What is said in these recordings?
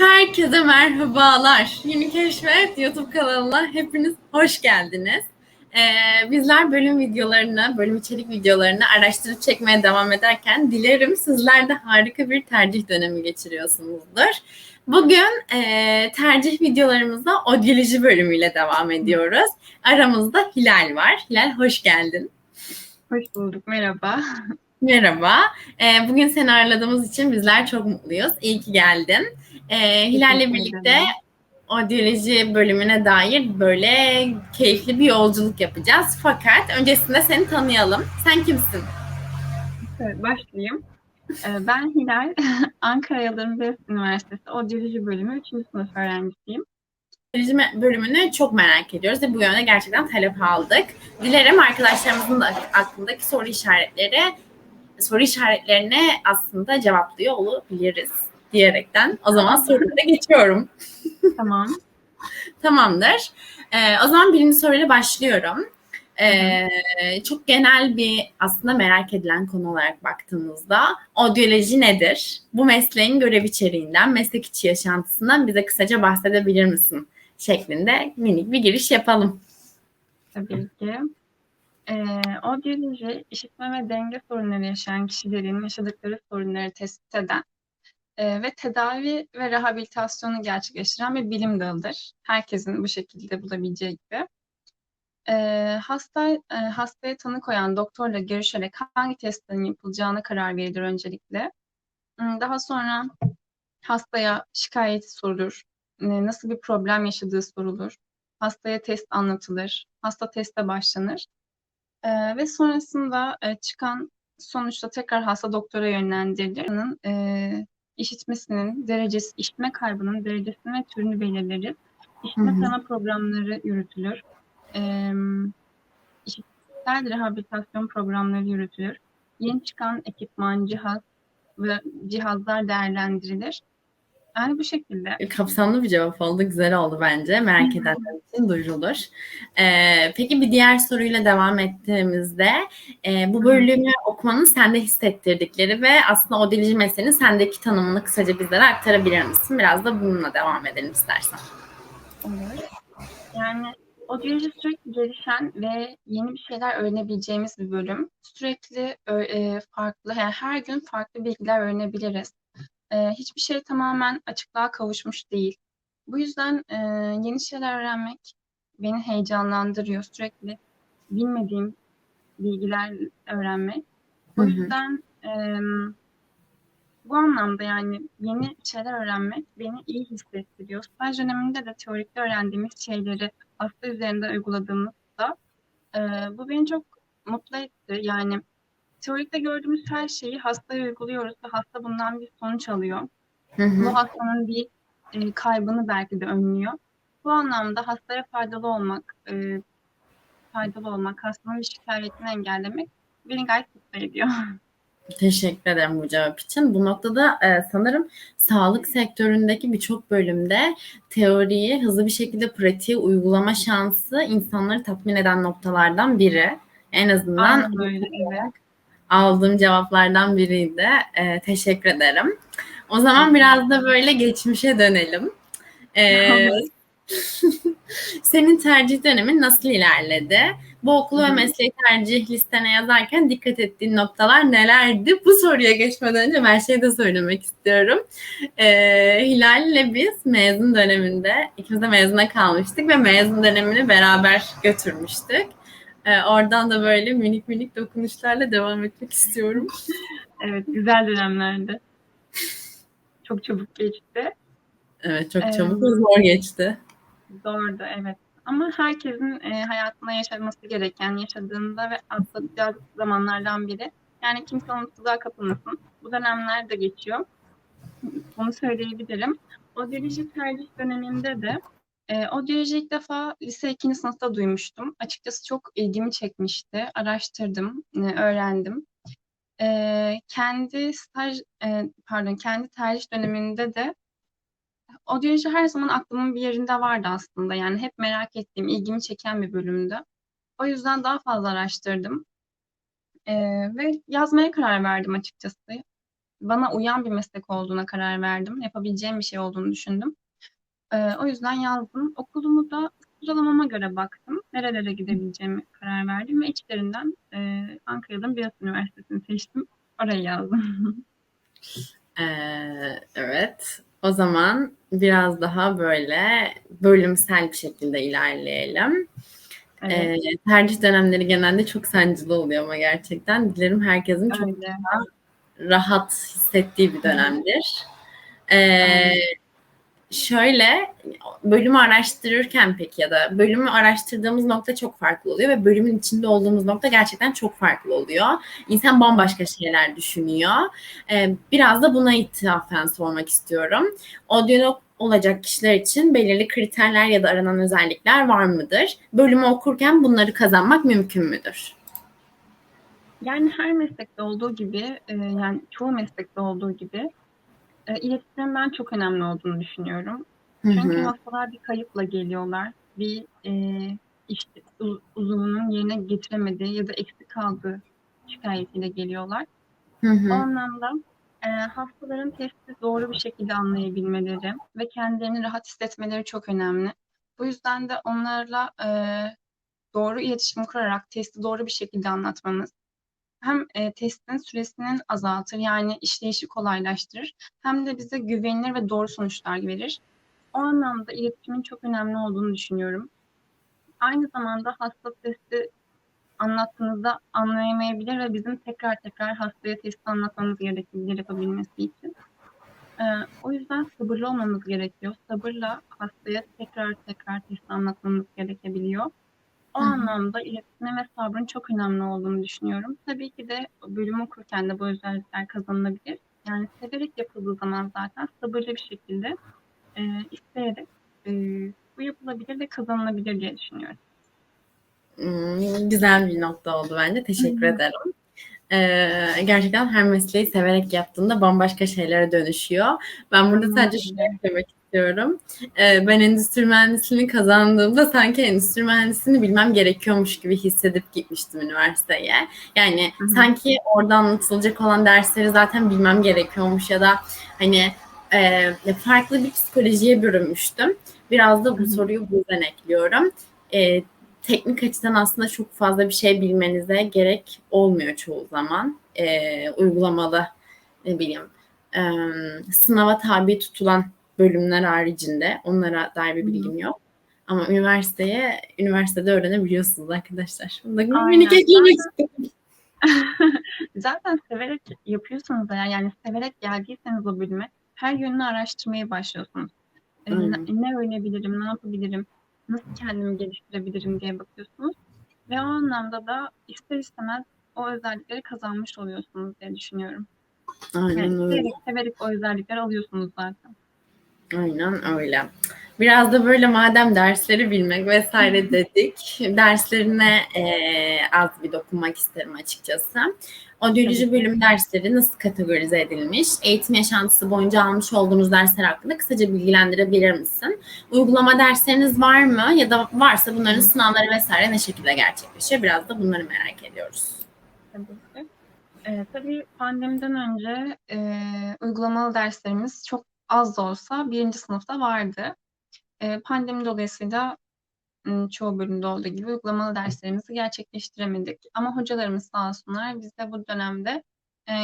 Herkese merhabalar. Yeni Keşfet YouTube kanalına hepiniz hoş geldiniz. Ee, bizler bölüm videolarını, bölüm içerik videolarını araştırıp çekmeye devam ederken dilerim sizler de harika bir tercih dönemi geçiriyorsunuzdur. Bugün e, tercih videolarımıza odyoloji bölümüyle devam ediyoruz. Aramızda Hilal var. Hilal hoş geldin. Hoş bulduk, merhaba. Merhaba. Ee, bugün seni ağırladığımız için bizler çok mutluyuz. İyi ki geldin. Ee, Hilal'le birlikte odyoloji bölümüne dair böyle keyifli bir yolculuk yapacağız. Fakat öncesinde seni tanıyalım. Sen kimsin? Evet, başlayayım. Ee, Ben Hilal, Ankara Yıldırım Beyazıt Üniversitesi Odyoloji Bölümü 3. sınıf öğrencisiyim. Odyoloji bölümünü çok merak ediyoruz ve bu yönde gerçekten talep aldık. Dilerim arkadaşlarımızın da aklındaki soru işaretleri soru işaretlerine aslında cevaplıyor olabiliriz diyerekten o zaman sorulara geçiyorum. Tamam. Tamamdır. Ee, o zaman birinci soruyla başlıyorum. Ee, çok genel bir aslında merak edilen konu olarak baktığımızda odyoloji nedir? Bu mesleğin görev içeriğinden, meslek içi yaşantısından bize kısaca bahsedebilir misin? Şeklinde minik bir giriş yapalım. Tabii ki. Ee, odyoloji, işitme ve denge sorunları yaşayan kişilerin yaşadıkları sorunları tespit eden e, ve tedavi ve rehabilitasyonu gerçekleştiren bir bilim dalıdır. Herkesin bu şekilde bulabileceği gibi. E, hasta e, hastaya tanı koyan doktorla görüşerek hangi testlerin yapılacağına karar verilir öncelikle. Hmm, Daha sonra hastaya şikayeti sorulur, e, nasıl bir problem yaşadığı sorulur, hastaya test anlatılır, hasta teste başlanır E, ve sonrasında e, çıkan sonuçta tekrar hasta doktora yönlendirilir. E, işitmesinin derecesi, işitme kaybının derecesini ve türünü belirleriz. İşitme tanı programları yürütülür. Ee, işitsel rehabilitasyon programları yürütülür. Yeni çıkan ekipman, cihaz ve cihazlar değerlendirilir. Yani bu şekilde. Kapsamlı bir cevap oldu. Güzel oldu bence. Merak edenler için duyurulur. Ee, peki bir diğer soruyla devam ettiğimizde e, bu bölümü okumanın sende hissettirdikleri ve aslında odyoloji mesleğinin sendeki tanımını kısaca bizlere aktarabilir misin? Biraz da bununla devam edelim istersen. Olur. Yani odyoloji sürekli gelişen ve yeni bir şeyler öğrenebileceğimiz bir bölüm. Sürekli e, farklı, yani her gün farklı bilgiler öğrenebiliriz. E, hiçbir şey tamamen açıklığa kavuşmuş değil. Bu yüzden e, yeni şeyler öğrenmek beni heyecanlandırıyor. Sürekli bilmediğim bilgiler öğrenmek. O yüzden e, bu anlamda yani yeni şeyler öğrenmek beni iyi hissettiriyor. Staj döneminde de teorikte öğrendiğimiz şeyleri hasta üzerinde uyguladığımızda e, bu beni çok mutlu etti. Yani teorikte gördüğümüz her şeyi hastaya uyguluyoruz ve hasta bundan bir sonuç alıyor. Hı hı. Bu hastanın bir e, kaybını belki de önlüyor. Bu anlamda hastaya faydalı olmak, e, faydalı olmak, hastanın şikayetini engellemek beni gayet mutlu ediyor. Teşekkür ederim bu cevap için. Bu noktada e, sanırım sağlık sektöründeki birçok bölümde teoriyi hızlı bir şekilde pratiğe uygulama şansı insanları tatmin eden noktalardan biri. En azından Aynen öyle, evet. Aldığım cevaplardan biriydi. E, teşekkür ederim. O zaman biraz da böyle geçmişe dönelim. E, senin tercih dönemin nasıl ilerledi? Bu okulu ve mesleği tercih listene yazarken dikkat ettiğin noktalar nelerdi? Bu soruya geçmeden önce ben şey de söylemek istiyorum. Ee, Hilal'le biz mezun döneminde ikimiz de mezuna kalmıştık ve mezun dönemini beraber götürmüştük. Ee, oradan da böyle minik minik dokunuşlarla devam etmek istiyorum. Evet, güzel dönemlerdi. Çok çabuk geçti. Evet çok Ee, çabuk ve zor geçti. Zordu, evet. Ama herkesin e, hayatında yaşaması gereken, yaşadığında ve atlatacağı zamanlardan biri. Yani kimse umutsuzluğa kapılmasın. Bu dönemler de geçiyor. Bunu söyleyebilirim. Odyoloji tercih döneminde de e, odyoloji ilk defa lise 2. sınıfta duymuştum. Açıkçası çok ilgimi çekmişti. Araştırdım, e, öğrendim. E, kendi staj, e, pardon, kendi tercih döneminde de Odyoloji her zaman aklımın bir yerinde vardı aslında. Yani hep merak ettiğim, ilgimi çeken bir bölümdü. O yüzden daha fazla araştırdım. Ee, ve yazmaya karar verdim açıkçası. bana uyan bir meslek olduğuna karar verdim. Yapabileceğim bir şey olduğunu düşündüm. Ee, o yüzden yazdım. Okulumu da sıralamama göre baktım. Nerelere gidebileceğimi karar verdim ve içlerinden e, Ankara'da Bias Üniversitesi'ni seçtim. Oraya yazdım. Ee, evet. O zaman biraz daha böyle bölümsel bir şekilde ilerleyelim. Evet, Ee, tercih dönemleri genelde çok sancılı oluyor ama gerçekten dilerim herkesin çok öyle. rahat hissettiği bir dönemdir. Ee. Şöyle bölümü araştırırken peki ya da bölümü araştırdığımız nokta çok farklı oluyor ve bölümün içinde olduğumuz nokta gerçekten çok farklı oluyor. İnsan bambaşka şeyler düşünüyor. Ee, biraz da buna ithafen sormak istiyorum. Audiolog olacak kişiler için belirli kriterler ya da aranan özellikler var mıdır? Bölümü okurken bunları kazanmak mümkün müdür? Yani her meslekte olduğu gibi, e, yani çoğu meslekte olduğu gibi e, iletişimin ben çok önemli olduğunu düşünüyorum. Hı Çünkü hı, hastalar bir kayıpla geliyorlar. Bir e, işte u- uzuvunun yerine getiremediği ya da eksik kaldığı şikayetiyle geliyorlar. hı O hı, anlamda e, hastaların testi doğru bir şekilde anlayabilmeleri ve kendilerini rahat hissetmeleri çok önemli. Bu yüzden de onlarla e, doğru iletişim kurarak testi doğru bir şekilde anlatmamız hem e, testin süresinin azaltır yani işleyişi kolaylaştırır hem de bize güvenilir ve doğru sonuçlar verir. O anlamda iletişimin çok önemli olduğunu düşünüyorum. Aynı zamanda hasta testi anlattığınızda anlayamayabilir ve bizim tekrar tekrar hastaya testi anlatmamız gerekebilir yapabilmesi için. Ee, o yüzden sabırlı olmamız gerekiyor. Sabırla hastaya tekrar tekrar testi anlatmamız gerekebiliyor. O Hı hı. anlamda iletişimin ve sabrın çok önemli olduğunu düşünüyorum. Tabii ki de bölüm okurken de bu özellikler kazanılabilir. Yani severek yapıldığı zaman zaten sabırlı bir şekilde e, isteyerek e, bu yapılabilir ve kazanılabilir diye düşünüyorum. Hmm, Güzel bir nokta oldu bence. Teşekkür Hı hı. ederim. Ee, gerçekten her mesleği severek yaptığında bambaşka şeylere dönüşüyor. Ben burada sadece şunu eklemek istiyorum. Ee, ben endüstri mühendisliğini kazandığımda sanki endüstri mühendisliğini bilmem gerekiyormuş gibi hissedip gitmiştim üniversiteye. Yani Hı hı. sanki orada anlatılacak olan dersleri zaten bilmem gerekiyormuş ya da hani e, farklı bir psikolojiye bürünmüştüm. Biraz da bu soruyu bu yüzden ekliyorum. Ee, teknik açıdan aslında çok fazla bir şey bilmenize gerek olmuyor çoğu zaman. Ee, uygulamalı ne bileyim e, sınava tabi tutulan bölümler haricinde onlara dair bir bilgim yok. Ama üniversiteye üniversitede öğrenebiliyorsunuz arkadaşlar. Bunu da minik eklemek Zaten istedim. zaten severek yapıyorsanız eğer yani severek geldiyseniz o bölüme her yönünü araştırmaya başlıyorsunuz. E, ne, Aynen. ne öğrenebilirim, ne yapabilirim, nasıl kendimi geliştirebilirim diye bakıyorsunuz. Ve o anlamda da ister istemez o özellikleri kazanmış oluyorsunuz diye düşünüyorum. Yani Aynen öyle. severek severek o özellikleri alıyorsunuz zaten. Aynen öyle. Biraz da böyle madem dersleri bilmek vesaire dedik, derslerine eee, az bir dokunmak isterim açıkçası. Odyoloji bölüm dersleri nasıl kategorize edilmiş? Eğitim yaşantısı boyunca almış olduğunuz dersler hakkında kısaca bilgilendirebilir misin? Uygulama dersleriniz var mı? Ya da varsa bunların sınavları vesaire ne şekilde gerçekleşiyor? Biraz da bunları merak ediyoruz. Tabii ki. Tabii pandemiden önce e, uygulamalı derslerimiz çok az da olsa birinci sınıfta vardı. E, pandemi dolayısıyla çoğu bölümde olduğu gibi uygulamalı derslerimizi gerçekleştiremedik. Ama hocalarımız sağ olsunlar bize bu dönemde e,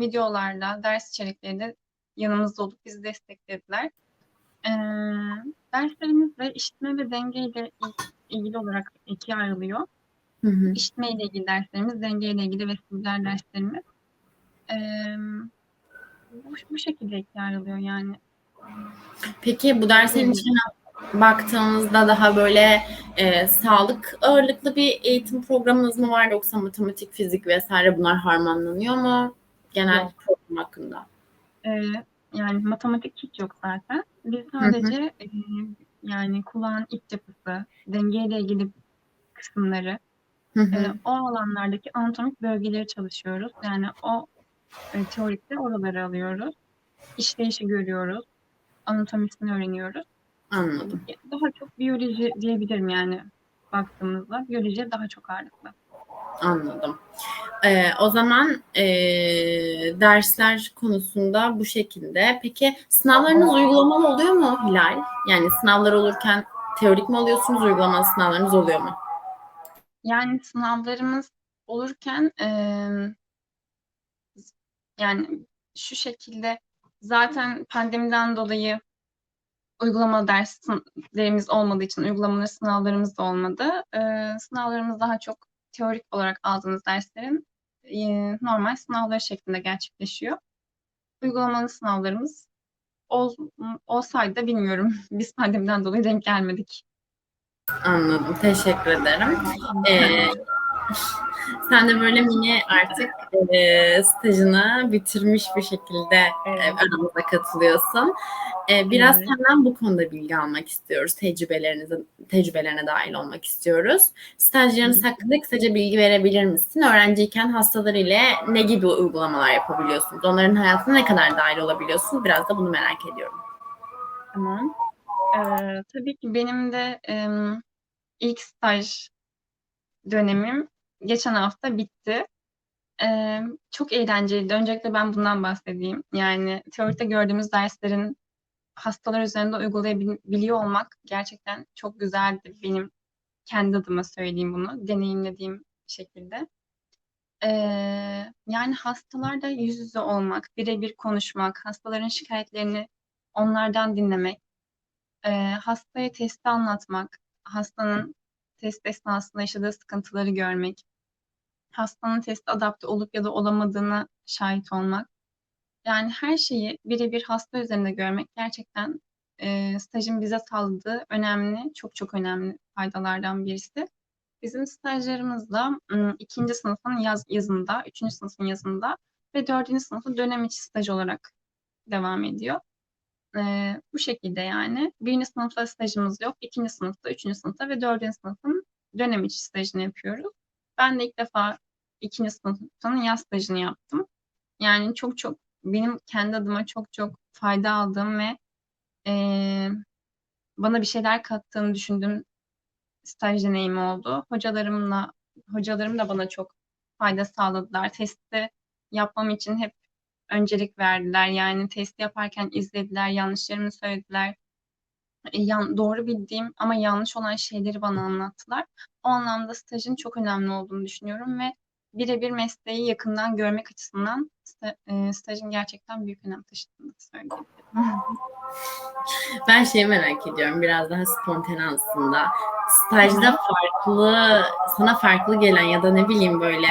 videolarla, ders içerikleriyle yanımızda olup bizi desteklediler. E, derslerimiz de işitme ve denge ile ilgili olarak ikiye ayrılıyor. Hı hı. İşitme ile ilgili derslerimiz, denge ile ilgili vestibuler derslerimiz. E, bu, bu şekilde ikiye ayrılıyor yani. Peki bu derslerin içine baktığımızda daha böyle e, sağlık ağırlıklı bir eğitim programınız mı var yoksa matematik, fizik vesaire bunlar harmanlanıyor mu? Genel Yok. program hakkında. E, yani matematik hiç yok zaten. Biz Hı hı. sadece e, yani kulağın iç yapısı, denge ile ilgili kısımları, Hı e, hı. o alanlardaki anatomik bölgeleri çalışıyoruz. Yani o e, teorikte oraları alıyoruz. İşleyişi görüyoruz. Anatomisini öğreniyoruz. Anladım. Daha çok biyoloji diyebilirim yani baktığımızda. Biyoloji daha çok ağırlıklı. Anladım. Ee, o zaman ee, dersler konusunda bu şekilde. Peki sınavlarınız uygulamalı oluyor mu Hilal? Yani sınavlar olurken teorik mi alıyorsunuz, uygulamalı sınavlarınız oluyor mu? Yani sınavlarımız olurken eee, yani şu şekilde zaten pandemiden dolayı uygulamalı derslerimiz olmadığı için uygulamalı sınavlarımız da olmadı. Eee, sınavlarımız daha çok teorik olarak aldığımız derslerin eee, normal sınavları şeklinde gerçekleşiyor. Uygulamalı sınavlarımız ol, olsaydı da bilmiyorum. Biz pandemiden dolayı denk gelmedik. Anladım. Teşekkür ederim. Ee, sen de böyle mini artık e, stajını bitirmiş bir şekilde e, Evet. aramıza katılıyorsun. E, biraz Evet. senden bu konuda bilgi almak istiyoruz. Tecrübelerinize, tecrübelerine dahil olmak istiyoruz. Stajlarınız hakkında kısaca bilgi verebilir misin? Öğrenciyken hastalar ile ne gibi uygulamalar yapabiliyorsunuz? Onların hayatına ne kadar dahil olabiliyorsunuz? Biraz da bunu merak ediyorum. Tamam. Ee, tabii ki benim de em, ilk staj dönemim geçen hafta bitti. Ee, çok eğlenceliydi. Öncelikle ben bundan bahsedeyim. Yani teoride gördüğümüz derslerin hastalar üzerinde uygulayabiliyor olmak gerçekten çok güzeldi. Benim kendi adıma söyleyeyim bunu. Deneyimlediğim şekilde. Ee, yani hastalarla yüz yüze olmak, birebir konuşmak, hastaların şikayetlerini onlardan dinlemek, e, hastaya testi anlatmak, hastanın test esnasında yaşadığı sıkıntıları görmek, hastanın teste adapte olup ya da olamadığına şahit olmak. Yani her şeyi birebir hasta üzerinde görmek gerçekten e, stajın bize sağladığı önemli, çok çok önemli faydalardan birisi. Bizim stajlarımızda ım, ikinci sınıfın yaz, yazında, üçüncü sınıfın yazında ve dördüncü sınıfın dönem içi staj olarak devam ediyor. Ee, bu şekilde yani. Birinci sınıfta stajımız yok. ikinci sınıfta, üçüncü sınıfta ve dördüncü sınıfın dönem içi stajını yapıyoruz. Ben de ilk defa ikinci sınıfın yaz stajını yaptım. Yani çok çok benim kendi adıma çok çok fayda aldığım ve eee, bana bir şeyler kattığını düşündüğüm staj deneyimi oldu. Hocalarımla hocalarım da bana çok fayda sağladılar. Testi yapmam için hep öncelik verdiler. Yani testi yaparken izlediler, yanlışlarımı söylediler. E, yan, doğru bildiğim ama yanlış olan şeyleri bana anlattılar. O anlamda stajın çok önemli olduğunu düşünüyorum ve birebir mesleği yakından görmek açısından e, stajın gerçekten büyük önem taşıdığını söyleyebilirim. Ben şeyi merak ediyorum. Biraz daha spontane aslında. Stajda farklı, sana farklı gelen ya da ne bileyim böyle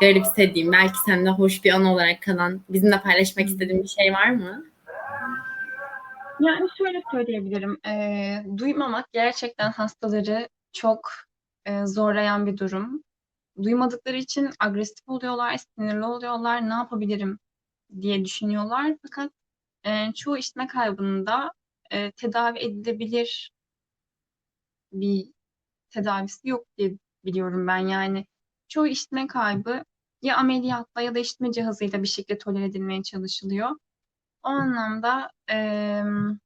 garipsediğin, belki sende hoş bir an olarak kalan, bizimle paylaşmak istediğin bir şey var mı? Yani şöyle söyleyebilirim. e, duymamak gerçekten hastaları çok e, zorlayan bir durum. Duymadıkları için agresif oluyorlar, sinirli oluyorlar. Ne yapabilirim diye düşünüyorlar. Fakat e, çoğu işitme kaybında e, tedavi edilebilir bir tedavisi yok diye biliyorum ben. Yani çoğu işitme kaybı ya ameliyatla ya da işitme cihazıyla bir şekilde tolere edilmeye çalışılıyor. O anlamda em,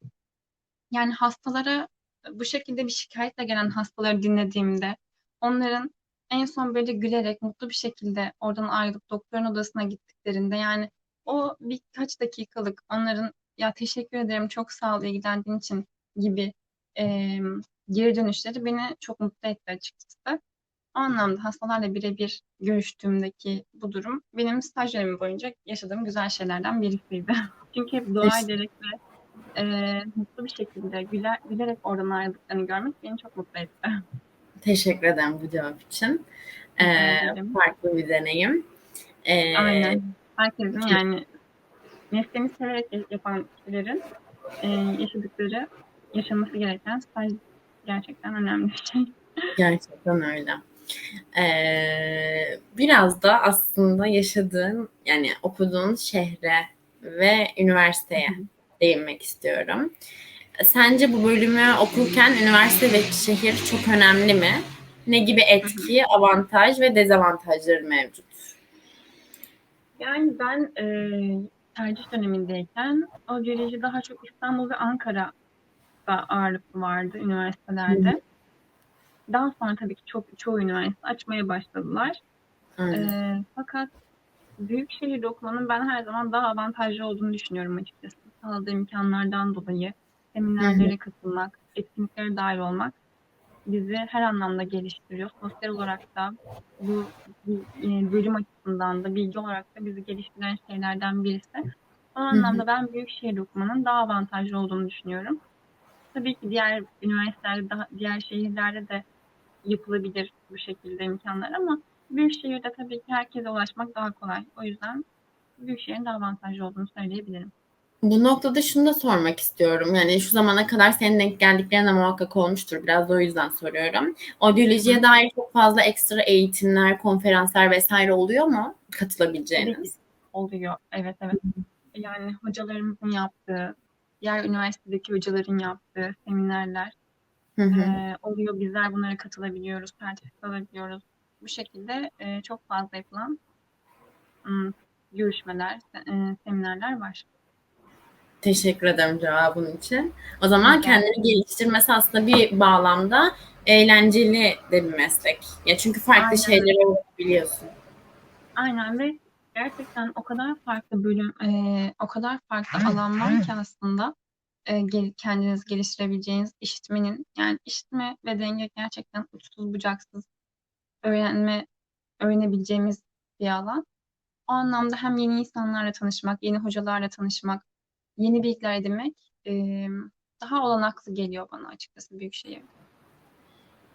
yani hastalara bu şekilde bir şikayetle gelen hastaları dinlediğimde onların en son böyle gülerek mutlu bir şekilde oradan ayrılıp doktorun odasına gittiklerinde yani o birkaç dakikalık onların ya teşekkür ederim çok sağ ol ilgilendiğin için gibi em, geri dönüşleri beni çok mutlu etti açıkçası. O anlamda hastalarla birebir görüştüğümdeki bu durum benim staj dönemim boyunca yaşadığım güzel şeylerden birisiydi. Çünkü hep dua Teş- ederek ve e, mutlu bir şekilde güler, gülerek oradan ayrıldıklarını görmek beni çok mutlu etti. Teşekkür ederim bu cevap için. Ee, farklı bir deneyim. Ee, Aynen. Herkesin yani mesleğini severek yapan kişilerin e, yaşadıkları, yaşaması gereken staj gerçekten önemli bir şey. Gerçekten öyle. Ee, biraz da aslında yaşadığın yani okuduğun şehre ve üniversiteye değinmek istiyorum. Sence bu bölümü okurken üniversite ve şehir çok önemli mi? Ne gibi etki, avantaj ve dezavantajları mevcut? Yani ben e, tercih dönemindeyken odyoloji daha çok İstanbul ve Ankara'da ağırlıklı vardı üniversitelerde. Daha sonra tabii ki çok çoğu üniversite açmaya başladılar. Aynen. Ee, fakat büyük şehirde okumanın ben her zaman daha avantajlı olduğunu düşünüyorum açıkçası. Sağladığı imkanlardan dolayı seminerlere katılmak, etkinliklere dahil olmak bizi her anlamda geliştiriyor. Sosyal olarak da bu, bu e, bölüm açısından da bilgi olarak da bizi geliştiren şeylerden birisi. O anlamda ben büyük şehirde okumanın daha avantajlı olduğunu düşünüyorum. Tabii ki diğer üniversitelerde, daha, diğer şehirlerde de yapılabilir bu şekilde imkanlar ama büyük şehirde tabii ki herkese ulaşmak daha kolay. O yüzden büyük şehrin daha avantajlı olduğunu söyleyebilirim. Bu noktada şunu da sormak istiyorum. Yani şu zamana kadar senin denk geldiklerin de muhakkak olmuştur. Biraz da o yüzden soruyorum. Audiolojiye dair çok fazla ekstra eğitimler, konferanslar vesaire oluyor mu katılabileceğiniz? oluyor. Evet evet. Yani hocalarımızın yaptığı, diğer üniversitedeki hocaların yaptığı seminerler Hı hı. e, oluyor. Bizler bunlara katılabiliyoruz, sertifika alabiliyoruz. Bu şekilde e, çok fazla yapılan ım, görüşmeler, se- e, seminerler var. Teşekkür ederim cevabın için. O zaman Rica kendini geliştirmesi aslında bir bağlamda eğlenceli de bir meslek. Ya çünkü farklı Aynen. şeyleri öğrenebiliyorsun. Aynen ve gerçekten o kadar farklı bölüm, eee, o kadar farklı alan var ki aslında kendiniz geliştirebileceğiniz işitmenin yani işitme ve denge gerçekten uçsuz bucaksız öğrenme öğrenebileceğimiz bir alan. O anlamda hem yeni insanlarla tanışmak, yeni hocalarla tanışmak, yeni bilgiler edinmek daha olanaklı geliyor bana açıkçası büyük şehir.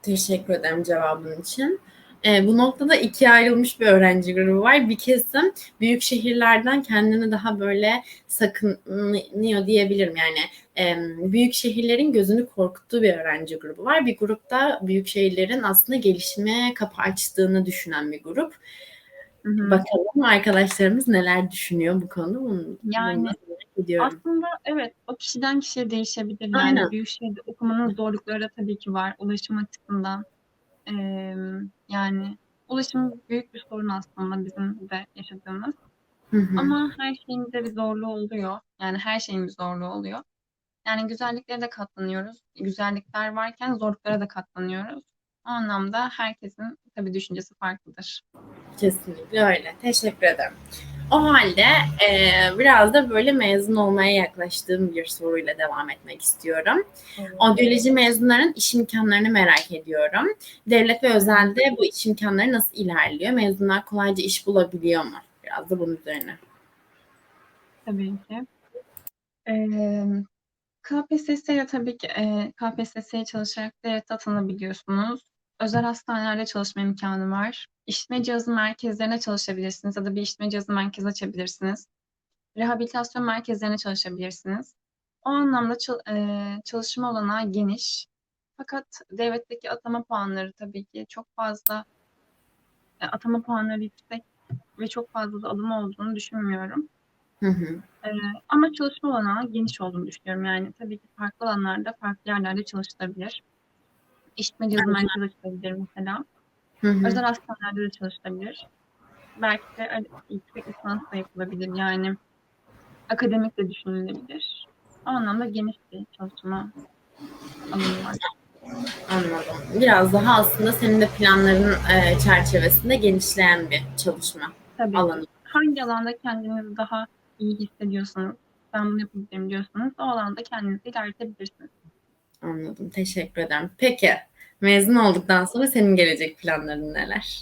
Teşekkür ederim cevabın için. Ee, bu noktada ikiye ayrılmış bir öğrenci grubu var. Bir kesim büyük şehirlerden kendini daha böyle sakınıyor diyebilirim. Yani e, büyük şehirlerin gözünü korkuttuğu bir öğrenci grubu var. Bir grupta büyük şehirlerin aslında gelişime kapı açtığını düşünen bir grup. Hı hı. Bakalım arkadaşlarımız neler düşünüyor bu konuda. Bunu, Yani bunu. Aslında evet o kişiden kişiye değişebilir. Yani Aynen. büyük şehirde okumanın zorlukları da tabii ki var ulaşım açısından. Eee, yani ulaşım büyük bir sorun aslında bizim de yaşadığımız. Hı hı. Ama her şeyin de bir zorluğu oluyor. Yani her şeyin bir zorluğu oluyor. Yani güzelliklere de katlanıyoruz. Güzellikler varken zorluklara da katlanıyoruz. O anlamda herkesin tabii düşüncesi farklıdır. Kesinlikle öyle. Teşekkür ederim. O halde e, biraz da böyle mezun olmaya yaklaştığım bir soruyla devam etmek istiyorum. Audioloji mezunların iş imkanlarını merak ediyorum. Devlet ve özelde bu iş imkanları nasıl ilerliyor? Mezunlar kolayca iş bulabiliyor mu? Biraz da bunun üzerine. Tabii ki. Eee KPSS'ye tabii ki e, KPSS'ye çalışarak devlete atanabiliyorsunuz. Özel hastanelerde çalışma imkanı var. İşitme cihazı merkezlerine çalışabilirsiniz ya da bir işitme cihazı merkezi açabilirsiniz. Rehabilitasyon merkezlerine çalışabilirsiniz. O anlamda çal- çalışma olanağı geniş. Fakat devletteki atama puanları tabii ki çok fazla atama puanları yüksek ve çok fazla da alım olduğunu düşünmüyorum. Hı hı. Ee, ama çalışma olanağı geniş olduğunu düşünüyorum. Yani tabii ki farklı alanlarda, farklı yerlerde çalışılabilir. İşitme cihazı açılabilir mesela. Hı hı. Özel hastanelerde de çalışılabilir. Belki de yüksek lisans da yapılabilir. Yani akademik de düşünülebilir. O anlamda geniş bir çalışma alanı var. Anladım. Biraz daha aslında senin de planların e, çerçevesinde genişleyen bir çalışma Tabii alanı. hangi alanda kendinizi daha iyi hissediyorsanız, ben bunu yapabilirim diyorsanız o alanda kendinizi ilerletebilirsiniz. Anladım. Teşekkür ederim. Peki mezun olduktan sonra senin gelecek planların neler?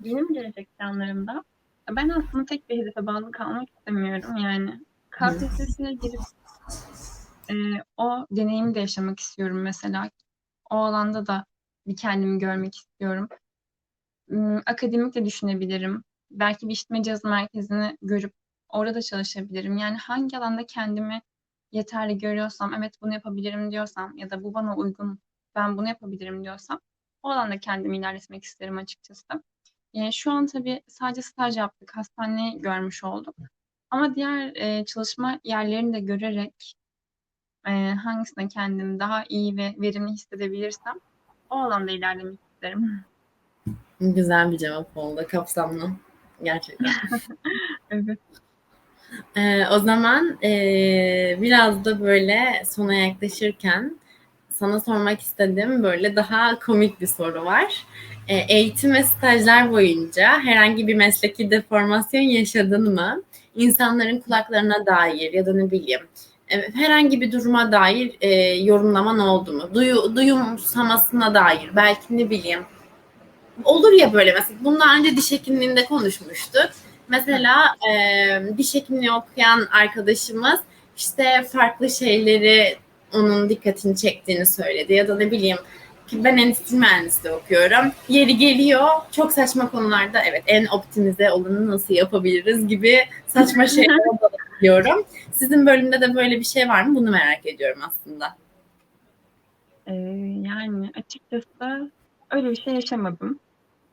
Benim gelecek planlarımda ben aslında tek bir hedefe bağlı kalmak istemiyorum. Yani KPSS'ye girip e, o deneyimi de yaşamak istiyorum mesela. O alanda da bir kendimi görmek istiyorum. Hmm, Akademik de düşünebilirim. Belki bir işitme cihazı merkezini görüp orada çalışabilirim. Yani hangi alanda kendimi yeterli görüyorsam, evet bunu yapabilirim diyorsam ya da bu bana uygun, ben bunu yapabilirim diyorsam o alanda kendimi ilerletmek isterim açıkçası. Yani şu an tabii sadece staj yaptık, hastaneyi görmüş olduk. Ama diğer e, çalışma yerlerini de görerek e, hangisine kendimi daha iyi ve verimli hissedebilirsem o alanda ilerlemek isterim. Güzel bir cevap oldu. Kapsamlı. Gerçekten. Evet. Ee, o zaman e, biraz da böyle sona yaklaşırken sana sormak istediğim böyle daha komik bir soru var. E, eğitim ve stajlar boyunca herhangi bir mesleki deformasyon yaşadın mı? İnsanların kulaklarına dair ya da ne bileyim e, herhangi bir duruma dair e, yorumlaman oldu mu? Duyu, duyumsamasına dair belki ne bileyim olur ya böyle mesela bundan önce diş hekimliğinde konuşmuştuk. Mesela e, diş hekimliği okuyan arkadaşımız işte farklı şeyleri onun dikkatini çektiğini söyledi ya da ne bileyim ki ben endüstri mühendisliği okuyorum. Yeri geliyor çok saçma konularda evet en optimize olanı nasıl yapabiliriz gibi saçma şeyler diyorum. Sizin bölümde de böyle bir şey var mı? Bunu merak ediyorum aslında. Ee, yani açıkçası öyle bir şey yaşamadım.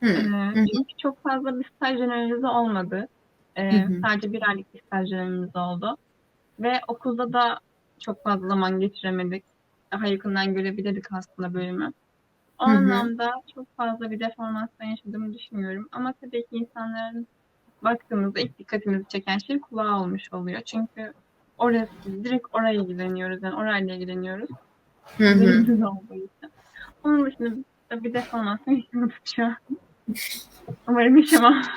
Hı. Ee, çünkü çok fazla bir staj dönemimiz olmadı. Ee, Hı hı. sadece bir aylık bir staj dönemimiz oldu. Ve okulda da çok fazla zaman geçiremedik. Daha yakından görebilirdik aslında bölümü. O Hı hı. anlamda çok fazla bir deformasyon yaşadığımı düşünmüyorum. Ama tabii ki insanların baktığımızda ilk dikkatimizi çeken şey kulağı olmuş oluyor. Çünkü orası direkt oraya ilgileniyoruz. Yani orayla ilgileniyoruz. Hı hı. Bölümümüz olduğu için. Onun dışında bir- deformasyon yaşamadım şu an. Umarım yaşamam.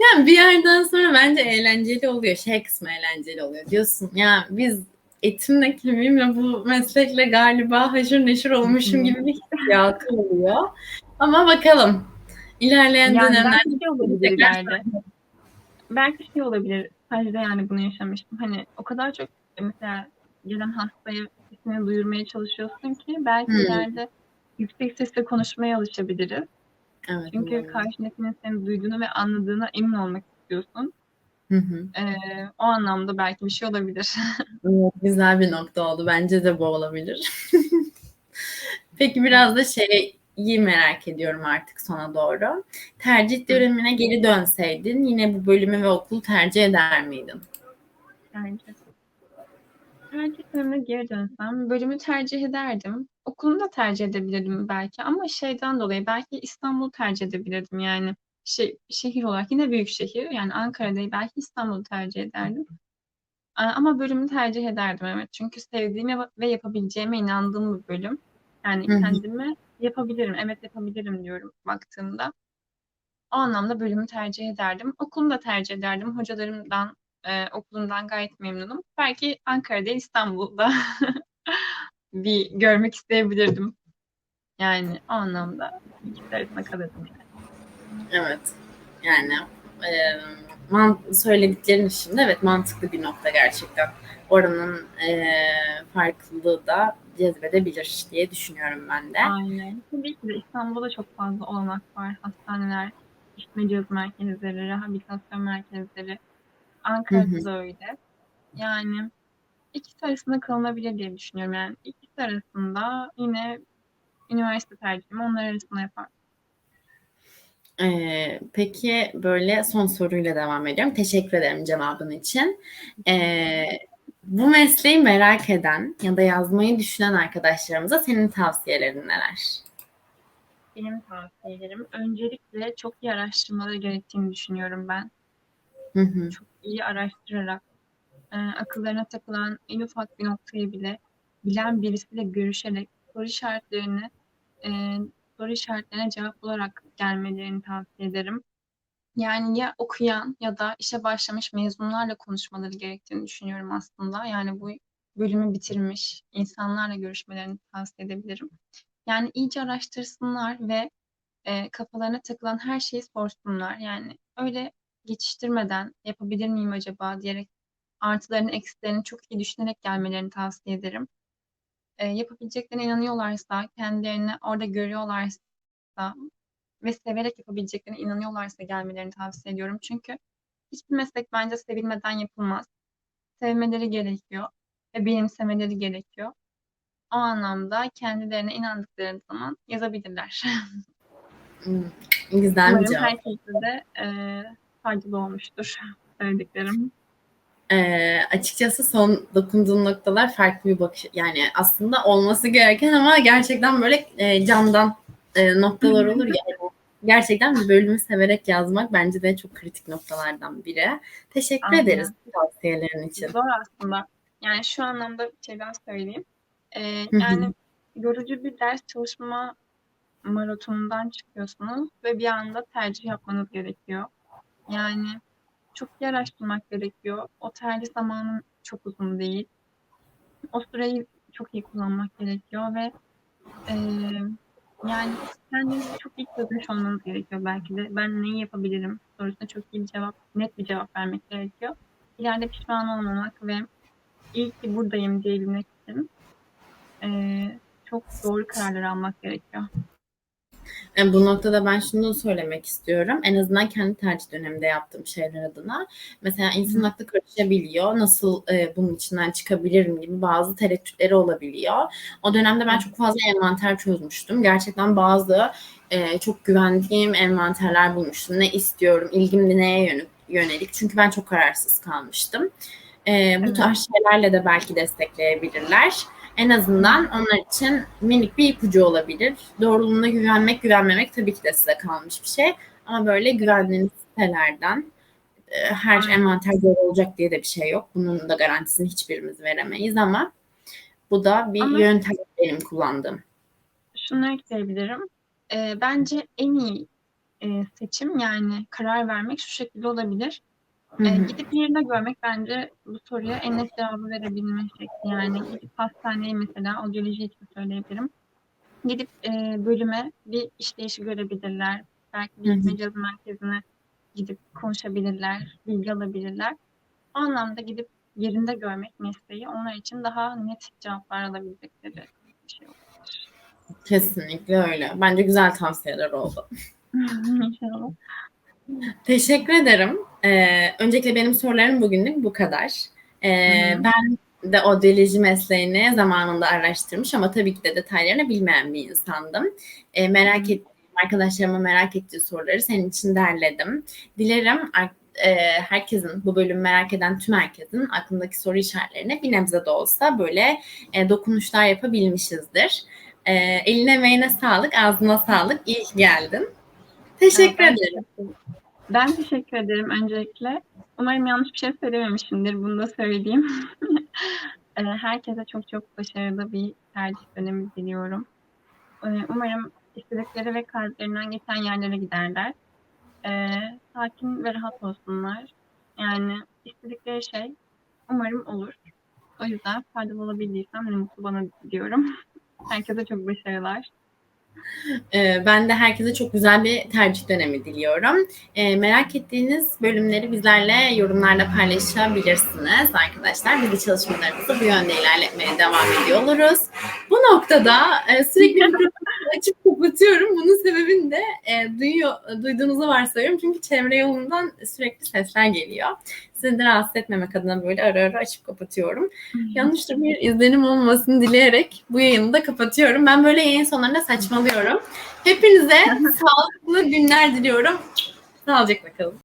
Yani bir yerden sonra bence eğlenceli oluyor. Şey kısmı eğlenceli oluyor. Diyorsun ya biz etimle kemiğimle bu meslekle galiba haşır neşir olmuşum gibi bir hissiyatı oluyor. Ama bakalım. İlerleyen Yani dönemlerde belki şey olabilir ileride. Belki şey olabilir. Stajda yani bunu yaşamıştım. Hani o kadar çok mesela gelen hastaya sesini duyurmaya çalışıyorsun ki belki Hmm. ileride yüksek sesle konuşmaya alışabiliriz. Evet. Çünkü olabilir. karşındakinin seni duyduğunu ve anladığına emin olmak istiyorsun. Hı hı. Ee, o anlamda belki bir şey olabilir. Evet, güzel bir nokta oldu. Bence de bu olabilir. Peki biraz da şeyi merak ediyorum artık sona doğru. Tercih dönemine geri dönseydin yine bu bölümü ve okulu tercih eder miydin? Bence. Tercih dönemine geri dönsem bölümü tercih ederdim. Okulumu da tercih edebilirdim belki ama şeyden dolayı belki İstanbul'u tercih edebilirdim yani. Şey, şehir olarak yine büyük şehir yani Ankara'da belki İstanbul'u tercih ederdim. Ama bölümü tercih ederdim evet. Çünkü sevdiğime ve yapabileceğime inandığım bir bölüm. Yani Hı hı. kendime yapabilirim, evet yapabilirim diyorum baktığımda. O anlamda bölümü tercih ederdim. Okulumu da tercih ederdim. Hocalarımdan, e, okulumdan gayet memnunum. Belki Ankara'da, İstanbul'da bir görmek isteyebilirdim. Yani o anlamda ikisi arasında kalırdım. Yani. Evet. Yani e, man, söylediklerin şimdi evet mantıklı bir nokta gerçekten. Oranın e, farklılığı da cezbedebilir diye düşünüyorum ben de. Aynen. Tabii ki de İstanbul'da çok fazla olanak var. Hastaneler, işitme cihaz merkezleri, rehabilitasyon merkezleri. Ankara'da da öyle. Yani ikisi arasında kalınabilir diye düşünüyorum. Yani ikisi arasında yine üniversite tercihimi onlar arasında yapar. Ee, peki böyle son soruyla devam ediyorum. Teşekkür ederim cevabın için. Ee, bu mesleği merak eden ya da yazmayı düşünen arkadaşlarımıza senin tavsiyelerin neler? Benim tavsiyelerim öncelikle çok iyi araştırmaları gerektiğini düşünüyorum ben. Hı hı. Çok iyi araştırarak e, akıllarına takılan en ufak bir noktayı bile bilen birisiyle görüşerek soru işaretlerini e, soru işaretlerine cevap bularak gelmelerini tavsiye ederim. Yani ya okuyan ya da işe başlamış mezunlarla konuşmaları gerektiğini düşünüyorum aslında. Yani bu bölümü bitirmiş insanlarla görüşmelerini tavsiye edebilirim. Yani iyice araştırsınlar ve e, kafalarına takılan her şeyi sorsunlar. Yani öyle geçiştirmeden yapabilir miyim acaba diyerek artılarını eksilerini çok iyi düşünerek gelmelerini tavsiye ederim. E, yapabileceklerine inanıyorlarsa, kendilerini orada görüyorlarsa ve severek yapabileceklerine inanıyorlarsa gelmelerini tavsiye ediyorum. Çünkü hiçbir meslek bence sevilmeden yapılmaz. Sevmeleri gerekiyor ve benimsemeleri gerekiyor. O anlamda kendilerine inandıkları zaman yazabilirler. Hmm, Güzel bir cevap. herkese de e, faydalı olmuştur söylediklerim. Ee, açıkçası son dokunduğun noktalar farklı bir bakış. Yani aslında olması gereken ama gerçekten böyle e, camdan e, noktalar olur ya. Yani gerçekten bir bölümü severek yazmak bence de çok kritik noktalardan biri. Teşekkür Aynen. ederiz tavsiyelerin için. Zor aslında. Yani şu anlamda bir şey daha söyleyeyim. E, hı. yani yorucu bir ders çalışma maratonundan çıkıyorsunuz ve bir anda tercih yapmanız gerekiyor. Yani çok iyi araştırmak gerekiyor. O tercih zamanı çok uzun değil. O süreyi çok iyi kullanmak gerekiyor ve eee, yani kendinizi çok iyi çözmüş olmanız gerekiyor belki de. Ben neyi yapabilirim sorusuna çok iyi bir cevap, net bir cevap vermek gerekiyor. İleride pişman olmamak ve iyi ki buradayım diyebilmek için eee, çok doğru kararlar almak gerekiyor. Bu noktada ben şunu söylemek istiyorum. En azından kendi tercih döneminde yaptığım şeyler adına. Mesela insan aklı karışabiliyor. Nasıl e, bunun içinden çıkabilirim gibi bazı tereddütleri olabiliyor. O dönemde ben çok fazla envanter çözmüştüm. Gerçekten bazı e, çok güvendiğim envanterler bulmuştum. Ne istiyorum, ilgim neye yönü- yönelik. Çünkü ben çok kararsız kalmıştım. E, bu tarz şeylerle de belki destekleyebilirler. En azından onlar için minik bir ipucu olabilir. Doğruluğuna güvenmek, güvenmemek tabii ki de size kalmış bir şey. Ama böyle güvendiğiniz sitelerden e, her Aynen. envanter doğru olacak diye de bir şey yok. Bunun da garantisini hiçbirimiz veremeyiz ama bu da bir Ama- yöntem benim kullandığım. Şunu ekleyebilirim. Eee, bence en iyi eee, seçim yani karar vermek şu şekilde olabilir. Hı Eee, hı. gidip yerinde görmek bence bu soruya en net cevabı verebilme şekli. Yani gidip hastaneye mesela odyoloji için söyleyebilirim. Gidip eee, bölüme bir işleyişi görebilirler. Belki bir cihazı merkezine gidip konuşabilirler, bilgi alabilirler. O anlamda gidip yerinde görmek mesleği onlar için daha net cevaplar alabilecekleri bir şey olur. Kesinlikle öyle. Bence güzel tavsiyeler oldu. İnşallah. Teşekkür ederim. Ee, öncelikle benim sorularım bugünlük bu kadar. Ee, ben de odyoloji mesleğini zamanında araştırmış ama tabii ki de detaylarını bilmeyen bir insandım. Ee, merak ettiğim, arkadaşlarıma merak ettiği soruları senin için derledim. Dilerim e, herkesin, bu bölümü merak eden tüm herkesin aklındaki soru işaretlerine bir nebze de olsa böyle e, dokunuşlar yapabilmişizdir. E, eline emeğine sağlık, ağzına sağlık. İyi ki geldin. Teşekkür ederim. Ben teşekkür ederim öncelikle. Umarım yanlış bir şey söylememişimdir. Bunu da söyleyeyim. Eee, Herkese çok çok başarılı bir tercih dönemi diliyorum. Eee, Umarım istedikleri ve kalplerinden geçen yerlere giderler. Eee, Sakin ve rahat olsunlar. Yani istedikleri şey umarım olur. O yüzden faydalı olabildiysem ne mutlu bana diyorum. Herkese çok başarılar. Ee, Ben de herkese çok güzel bir tercih dönemi diliyorum. Ee, Merak ettiğiniz bölümleri bizlerle yorumlarda paylaşabilirsiniz arkadaşlar. Biz de çalışmalarımızı bu yönde ilerletmeye devam ediyor oluruz. Bu noktada e, sürekli açıp kapatıyorum. Bunun sebebini de e, duyuyor, duyduğunuzu varsayıyorum. Çünkü çevre yolundan sürekli sesler geliyor. Sizi de rahatsız etmemek adına böyle ara ara açıp kapatıyorum. Yanlış bir izlenim olmasını dileyerek bu yayını da kapatıyorum. Ben böyle yayın sonlarında saçmalıyorum. Hepinize sağlıklı günler diliyorum. Sağlıcakla kalın.